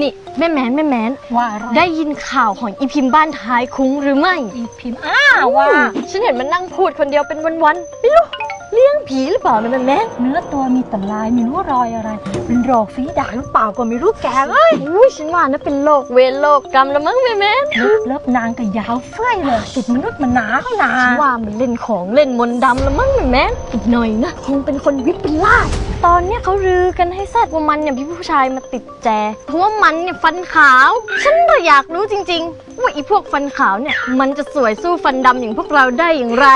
นี่แม่แมนแม่แมนว่าอะไรได้ยินข่าวของอีพิมพ์บ้านท้ายคุ้งหรือไม่ อีพิมพ์อ้าว่า ฉันเห็นมันนั่งพูดคนเดียวเป็นวันๆไม่รู้ เลี้ยงผีหรือเปล่านะแม่แมนเนื้อตัวมีแต่ลายไม่รู้รอยอะไร เป็นโรคฝีดาษหรือเปล่าก็ไม่รู้แกเอ้ยอุ้ยฉันว่านะเป็นโลกเวรโลกกรรมละมั้งแม่แมนเลิบนางก็ยาวเฟ้ยเลยติดมนุษย์มันหนาเขาหนาฉันว่ามันเล่นของเล่นมนต์ดำละมั้งแม่แมนอีกหน่อยนะคงเป็นคนวิปเป็นล่าสตอนเนี้ยเขาลือกันให้แซดว่ามันเนี่ยพี่ผู้ชายมาติดแจ เพราะว่ามันเนี่ยฟันขาว ฉันก็อยากรู้จริง ๆ ว่าอีพวกฟันขาวเนี่ยมันจะสวยสู้ฟันดำอย่างพวกเราได้อย่างไร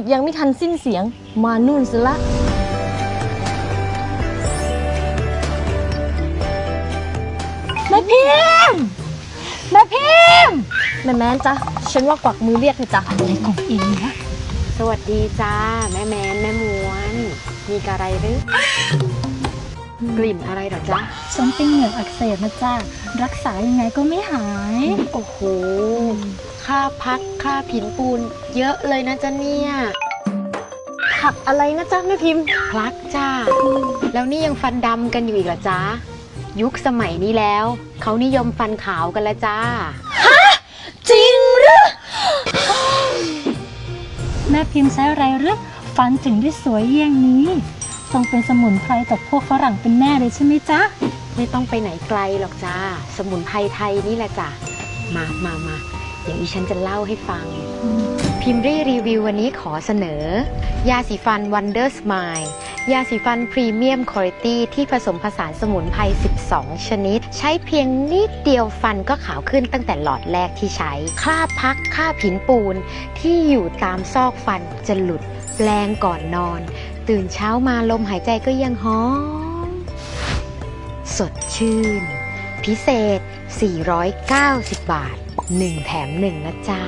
ดยังไม่ทันสิ้นเสียง มานู่นซะละ แม่พิมพ์แม่พิมพ์แม่แม่นจ้ะฉันว่ากวักมือเรียกเลยจ้ะอะไรของเองนะสวัสดีจ้า แม่แมนแม่มวน มีกระไรหรือกลิ่นอะไรเหรอจ๊ะ ฉันเป็นเหงือกอักเสบนะจ้ารักษายังไงก็ไม่หาย โอ้โห ค่าพักค่าผินปูน เยอะเลยนะจ๊ะเนี่ยผักอะไรนะจ๊ะแม่พิมพ์พลักจ้า แล้วนี่ยังฟันดำกันอยู่อีกเหรอจ๊ะ ยุคสมัยนี้แล้ว เขานิยมฟันขาวกันแล้วจ้าจริงหรือ แม่พิมพ์ใช้อะไรหรือฟันถึงได้สวยเยี่ยงนี้ต้องเป็นสมุนไพรจากพวกฝรั่งเป็นแน่เลยใช่ไหมจ๊ะ ไม่ต้องไปไหนไกลหรอกจ้า สมุนไพรไทยนี่แหละจ้ะ มามามาเดี๋ยวอีฉันจะเล่าให้ฟัง พิมพ์รีรีวิววันนี้ขอเสนอ ยาสีฟัน Wonder Smile ยาสีฟันพรีเมียมคุณภาพที่ผสมผสานสมุนไพร 12 ชนิด ใช้เพียงนิดเดียวฟันก็ขาวขึ้นตั้งแต่หลอดแรกที่ใช้ คราบพักคราบผินปูน ที่อยู่ตามซอกฟันจะหลุดแปลงก่อนนอน ตื่นเช้ามาลมหายใจก็ยังหอมสดชื่น พิเศษ 490 บาท 1 แถม 1 นะจ๊ะ